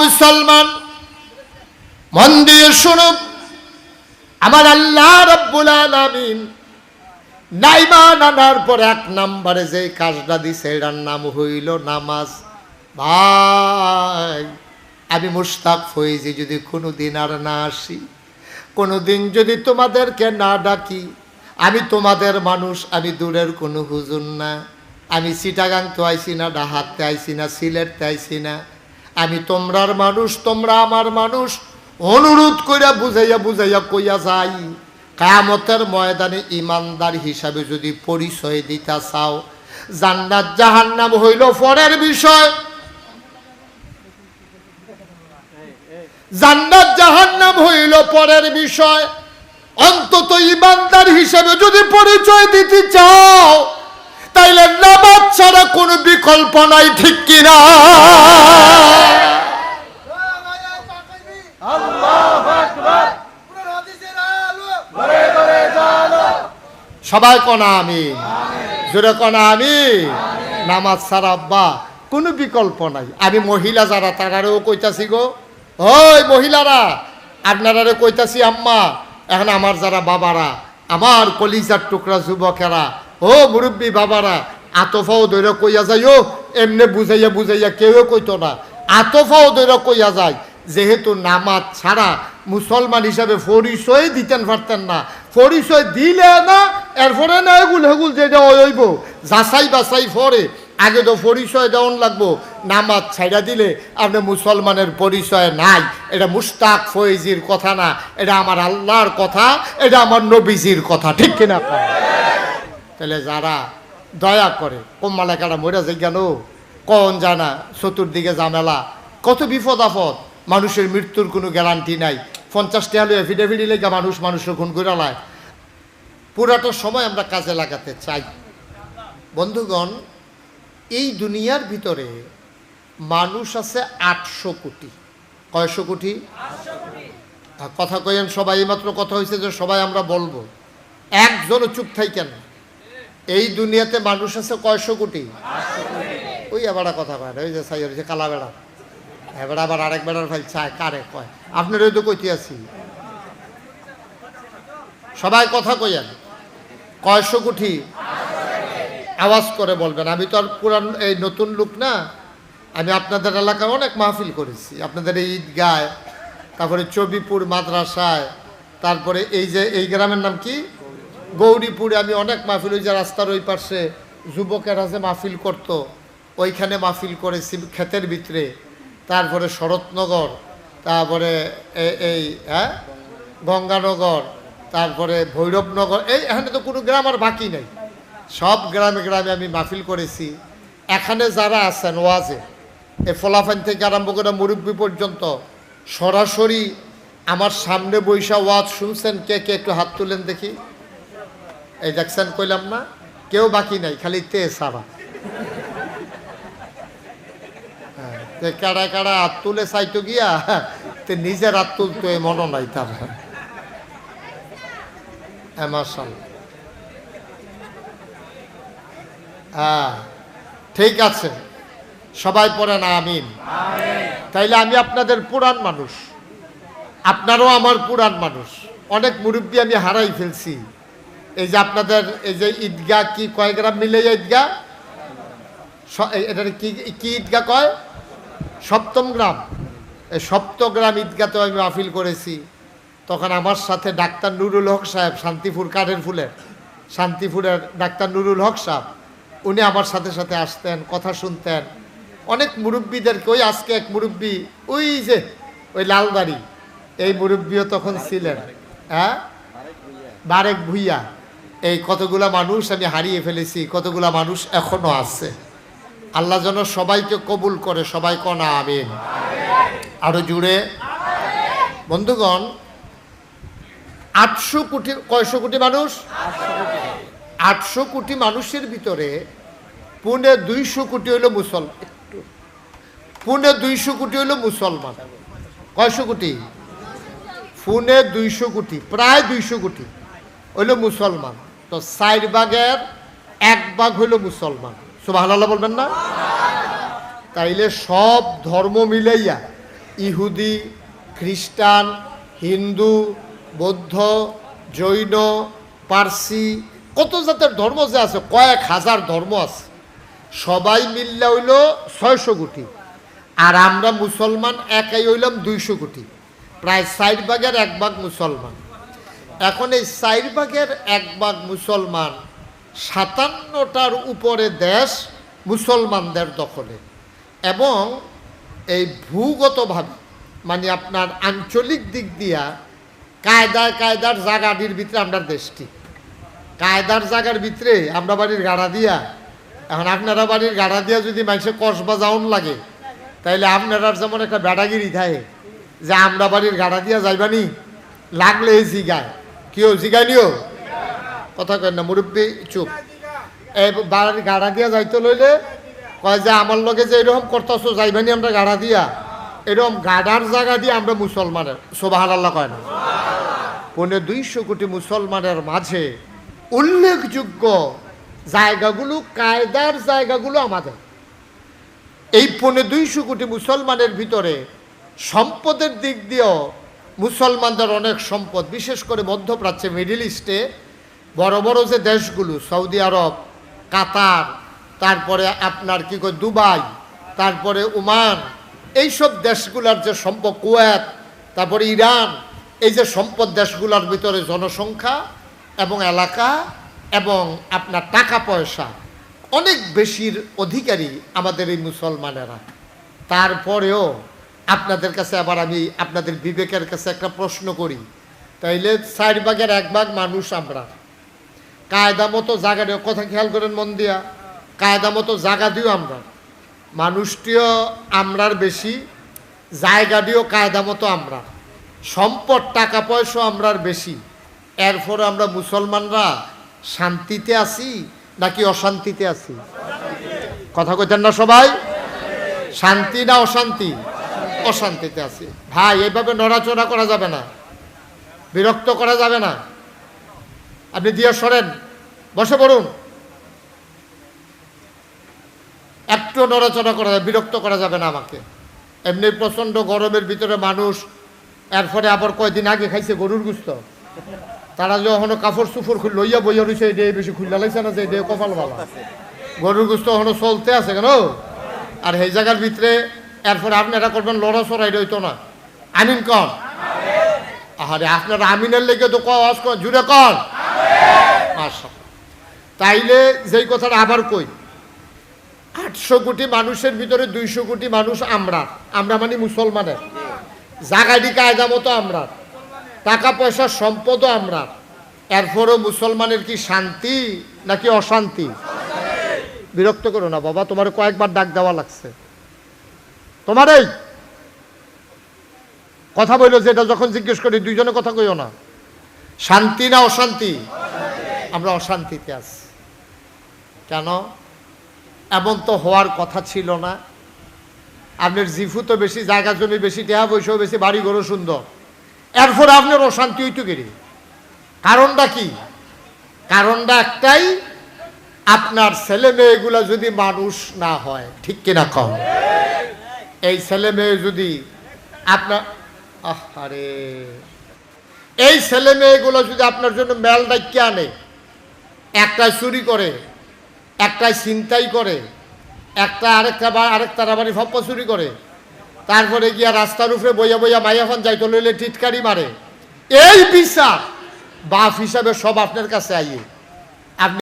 মুসলমান, মন দিয়ে শুনুন। আমার আল্লাহ রব্বুল আলামিন নাইমা নানার পর এক নাম্বারে যে কাজটা দিছে, এটার নাম হইল নামাজ। ভাই, আমি মুস্তাক ফয়েজি যদি কোনো দিন আর না আসি কোনো দিন যদি তোমাদেরকে না ডাকি, আমি তোমাদের মানুষ, আমি দূরের কোনো হুজুর না। আমি সিটাগাং তো আইসি না, ডাহাতে আইসি না, সিলেটতে আইসি না। আমি তোমরার মানুষ, তোমরা আমার মানুষ। অনুরোধ কইরা বুঝাইয়া বুঝাইয়া কইয়া যাই। কায়ামতের ময়দানে ইমানদার হিসাবে যদি পরিচয় দিতে চাও, জান্নাত জাহান্নাম হইল পরের বিষয়। জান্নাত জাহান্নাম হইল পরের বিষয়। অন্তত ইমানদার হিসেবে যদি পরিচয় দিতে চাও, তাইলে নামাজ ছাড়া কোনো বিকল্প নাই, ঠিক কিনা? সবাই কনা আমি? জোরে কনা আমি? নামাজ ছাড়া আব্বা, কোনো বিকল্প নাই। আমি মহিলা যারা, তারারেও কইতাছি গো। ওই মহিলারা আপনারারে কইতাছি আম্মা, এখন আমার যারা বাবারা, আমার কলিজার টুকরা যুবকেরা, ও মুরব্বী বাবারা, আতফাও দৈর কইয়া যায়। ও, এমনি বুঝাইয়া বুঝাইয়া কেউ কইতো না। আতফাও দৈর কইয়া যায়। যেহেতু নামাজ ছাড়া মুসলমান হিসাবে পরিচয় দিতেন পারতেন না পরিচয় দিলে না, এরপরে না এগুল হেগুল যেটা ওইব যাচাই বাছাই পরে আগে তো পরিচয় দেওয়ান লাগবো, নামাজ ছাইড়া দিলে আপনি মুসলমানের পরিচয় নাই। এটা মুস্তাক ফয়েজির কথা না, এটা আমার আল্লাহর কথা, এটা আমার নবীজির কথা, ঠিক কিনা? তাহলে যারা দয়া করে কোম্মালাকাটা মরে যায় কেন? কন জানা, চতুর্দিকে ঝামেলা, কত বিপদ আপদ, মানুষের মৃত্যুর কোনো গ্যারান্টি নাই। পঞ্চাশটা হলে এফিডেভিডি লেগে মানুষ মানুষের খুন করে লায়। পুরাটা সময় আমরা কাজে লাগাতে চাই। বন্ধুগণ এই দুনিয়ার ভিতরে মানুষ আছে আটশো কোটি। কয়শো কোটি? কথা কইেন সবাই এইমাত্র কথা হয়েছে যে সবাই আমরা বলব। একজনও চুপ থাই কেন? এই দুনিয়াতে মানুষ আছে কয়শো কোটি? ওই আবার কথা কয় না, ওই যে সাই হয়েছে কালা বেড়া এবার আবার আরেক বেড়ার ফাইল চায়, কারে কয়? আপনার ওই তো কইতে আছি। সবাই কথা কইয়েন কয়শো কোটি আওয়াজ করে বলবেন। আমি তো আর পুরান এই নতুন লোক না। আমি আপনাদের এলাকায় অনেক মাহফিল করেছি। আপনাদের এই ঈদগায় তারপরে চবিপুর মাদ্রাসায়, তারপরে এই যে এই গ্রামের নাম কি? গৌরীপুরে আমি অনেক মাহফিল ওই যে রাস্তার ওই পাশে যুবকেরা যে মাহফিল করত, ওইখানে মাহফিল করেছি ক্ষেতের ভিতরে। তারপরে শরৎনগর, তারপরে এই হ্যাঁ? গঙ্গানগর, তারপরে ভৈরবনগর, এই এখানে তো কোনো গ্রাম আর বাকি নেই। সব গ্রামে গ্রামে আমি মাহফিল করেছি। এখানে যারা আছেন ওয়াজে, এ ফলাফান থেকে আরম্ভ করে মুরব্বী পর্যন্ত, সরাসরি আমার সামনে বৈশা ওয়াজ শুনছেন, কে কে একটু হাত তুলেন দেখি। এই দেখছেন, কইলাম না, কেউ বাকি নাই, খালি তে সারা। কারা কারা হাত তুলে চাইতো গিয়া, তে নিজের হাত তুলতো এ মনে নাই তার। হ্যাঁ ঠিক আছে। সবাই পড়েন আমিন। তাইলে আমি আপনাদের পুরান মানুষ। আপনারও আমার পুরান মানুষ। অনেক মুরব্বী আমি হারাই ফেলছি। এই যে আপনাদের, এই যে ঈদগাহ কি কয় গ্রাম মিলে ঈদগাহ? স- এ- এটার কি কি ঈদগাহ কয়? সপ্তম গ্রাম। এই সপ্তগ্রাম ঈদগাতেও আমি আফিল করেছি। তখন আমার সাথে ডাক্তার নুরুল হক সাহেব শান্তিপুর কাঠের ফুলের শান্তিপুরের ডাক্তার নুরুল হক সাহেব উনি আমার সাথে সাথে আসতেন কথা শুনতেন। অনেক মুরব্বীদেরকে ওই আজকে এক মুরব্বী ওই যে ওই লালবাড়ি এই মুরব্বীও তখন ছিলেন। হ্যাঁ? বারেক ভুইয়া। এই কতগুলা মানুষ আমি হারিয়ে ফেলেছি কতগুলা মানুষ এখনও আছে। আল্লাহ যেন সবাইকে কবুল করে, সবাই কনা আমিন। আরও জুড়ে। বন্ধুগণ, আটশো কোটি, কয়শো কোটি মানুষ? আটশো কোটি মানুষের ভিতরে পুনে দুইশো কোটি হইল মুসলমান পুনে দুইশো কোটি হইল মুসলমান। কয়শো কোটি? পুনে দুইশো কোটি, প্রায় দুইশো কোটি হইল মুসলমান। তো চার ভাগের এক ভাগ হইল মুসলমান। সুবাহ বলবেন না? তাইলে সব ধর্ম মিলাইয়া ইহুদি, খ্রিস্টান, হিন্দু, বৌদ্ধ, জৈন, পার্সি, কত জাতের ধর্ম যে আছে, কয়েক হাজার ধর্ম আছে, সবাই মিললে হইল ছয়শো কোটি। আর আমরা মুসলমান একাই হইলাম দুইশো কোটি। প্রায় ষাট ভাগের এক ভাগ মুসলমান। এখন এই ষাট ভাগের এক ভাগ মুসলমান সাতান্নটার উপরে দেশ মুসলমানদের দখলে। এবং এই ভূগতভাবে মানে আপনার আঞ্চলিক দিক দিয়া কায়দায় কায়দার জাগাটির ভিতরে আমরা দেশটি। কায়দার জাগার ভিতরে আমরা বাড়ির গাড়া দিয়া, এখন আপনারা বাড়ির গাড়া দিয়া যদি মানুষের কসবা যাওন লাগে, তাইলে আপনারা যেমন একটা বেড়াগিরি থাকে যে আমরা বাড়ির গাড়া দিয়া যাইবানি, লাগলে এই জিগায়। কেউ জিগাইনিও কথা কয় না, মুরব্বী, চুপ। এই বাড়ির গাড়া দিয়া যাইতে লইলে কয় যে আমার লগে যে এরকম করতেছো যাইবানি আমরা গাড়া দিয়া। এরকম গাড়ার জায়গা দিয়ে আমরা মুসলমানের সোবাহার আল্লাহ কয় না? পৌনে দুইশো কোটি মুসলমানের মাঝে উল্লেখযোগ্য জায়গাগুলো, কায়দার জায়গাগুলো আমাদের। এই পৌনে দুইশো কোটি মুসলমানের ভিতরে সম্পদের দিক দিয়েও মুসলমানদের অনেক সম্পদ, বিশেষ করে মধ্যপ্রাচ্যে, মিডিল ইস্টে, বড় বড় যে দেশগুলো, সৌদি আরব, কাতার তারপরে আপনার কি কয়, দুবাই, তারপরে ওমান, এইসব দেশগুলোর যে সম্পদ, কুয়েত, তারপরে ইরান, এই যে সম্পদ দেশগুলোর ভিতরে জনসংখ্যা এবং এলাকা এবং আপনার টাকা পয়সা, অনেক বেশির অধিকারী আমাদের এই মুসলমানেরা। তারপরেও আপনাদের কাছে আবার আমি আপনাদের বিবেকের কাছে একটা প্রশ্ন করি, তাইলে চার ভাগের এক ভাগ মানুষ আমরা। কায়দা মতো জায়গা দিও কথা খেয়াল করেন মন দিয়া। কায়দা মতো জায়গা দিও আমরা। মানুষটিও আমরার বেশি, জায়গা দিও কায়দা মতো আমরা। সম্পদ, টাকা, পয়সা আমরার বেশি। এরপরে আমরা মুসলমানরা শান্তিতে আছি নাকি অশান্তিতে আছি? কথা কইতেন না সবাই? শান্তি না অশান্তি? অশান্তিতে আছি। ভাই, এইভাবে নড়াচড়া করা যাবে না। বিরক্ত করা যাবে না। আপনি দিয়ে সরেন। বসে পড়ুন। একটু নড়াচড়া করা যাবে বিরক্ত করা যাবে না আমাকে। এমনি প্রচণ্ড গরমের ভিতরে মানুষ, এরপরে আবার কয়দিন আগে খাইছে গরুর গুস্ত। তারা যখন কাপড় চুপড় লইয়া বইয়া রয়েছে এটা বেশি খুললা লাগছে না যে এটা কপাল বালা গরুর গুস্ত এখনও চলতে আছে কেন? আর সেই জায়গার ভিতরে এরপরে আপনারা করবেন লড়াচড়া এটা হইতো না। আমিন কন? আরে আপনারা আমিনের লেগে তো কস জুড়ে কন? তাইলে যেই কথাটা আবার কই? আটশো কোটি মানুষের ভিতরে দুইশো কোটি মানুষ আমরা। আমরা মানে মুসলমানের জাগাডি কায়দা মতো আমরা। টাকা পয়সার সম্পদও আমরা। এরপরও মুসলমানের কি শান্তি নাকি অশান্তি? বিরক্ত করো না বাবা, তোমার কয়েকবার ডাক দেওয়া লাগছে। তোমার এই কথা বলল যেটা যখন জিজ্ঞেস করি দুইজনে কথা কইও না। শান্তি না অশান্তি? আমরা অশান্তিতে আছি। কেন? এমন তো হওয়ার কথা ছিল না। আপনার জিফু তো বেশি, জায়গা জমি বেশি, টেহা পয়সাও বেশি বাড়ি ঘরও সুন্দর। এরপরে আপনার অশান্তি হইতো গেরি কারণটা কি? কারণটা একটাই, আপনার ছেলে মেয়েগুলো যদি মানুষ না হয়, ঠিক কিনা কম? এই ছেলে মেয়ে যদি আপনার আরে। এই ছেলে মেয়েগুলো যদি আপনার জন্য মেল ডাকিয়ে আনে, একটাই চুরি করে একটাই চিন্তাই করে, একটা আরেকটা বা আরেকটা রাবারি ফপ্প চুরি করে। তারপরে গিয়া রাস্তার উপরে বইয়া বইয়া মাইয়াখন যাই তো লইলে টিটকারি মারে। এই বিচার বাপ হিসাবে সব আপনার কাছে আইয়ে।